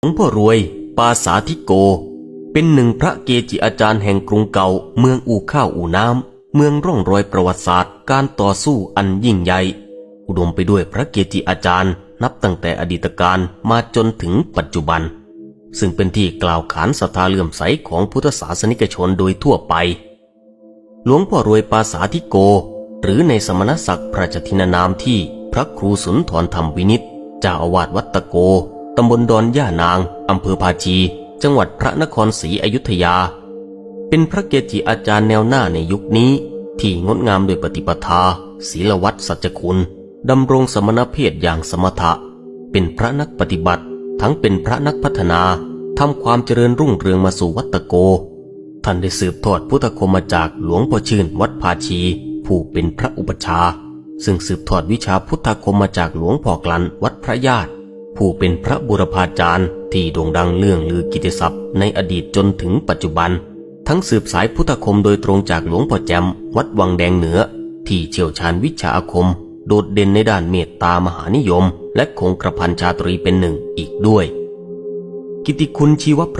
หลวงพ่อรวย ปาสาธิโก เป็นหนึ่งพระเกจิอาจารย์แห่งกรุงเก่า เมืองอู่ข้าวอู่น้ำ เมืองร่องรอยประวัติศาสตร์ การต่อสู้อันยิ่งใหญ่ อุดมไปด้วยพระเกจิอาจารย์ นับตั้งแต่อดีตการมาจนถึงปัจจุบัน ซึ่งเป็นที่กล่าวขานศรัทธาเลื่อมใสของพุทธศาสนิกชนโดยทั่วไป หลวงพ่อรวยปาสาธิโก หรือในสมณศักดิ์พระราชทินานามที่พระครูสุนทรธรรมวินิตเจ้าอาวาสวัดตะโก ตำบลดอนย่านาง อำเภอภาชีจังหวัดพระนครศรีอยุธยา เป็นพระเกจิอาจารย์แนวหน้าในยุคนี้ ที่งดงามโดยปฏิปทา ศีลวัตรสัจคุณดำรงสมณเพศอย่างสมถะ เป็นพระนักปฏิบัติ ทั้งเป็นพระนักพัฒนาทำความเจริญรุ่งเรืองมาสู่วัตโก ท่านได้สืบทอดพุทธคมมาจากหลวงพ่อชื่นวัดภาชี ผู้เป็นพระอุปชา ซึ่งสืบทอดวิชาพุทธคมมาจากหลวงพ่อกลันวัดพระญาติ ผู้เป็นพระบุรพาจารย์ที่โด่งดังเรื่องลือกิตติศัพท์ในอดีตจนถึงปัจจุบัน ทั้งสืบสายพุทธคมโดยตรงจากหลวงพ่อแจมวัดวังแดงเหนือ ที่เชี่ยวชาญวิชาอาคม โดดเด่นในด้านเมตตามหานิยม และคงกระพันชาตรีเป็นหนึ่งอีกด้วย กิตติคุณชีวประ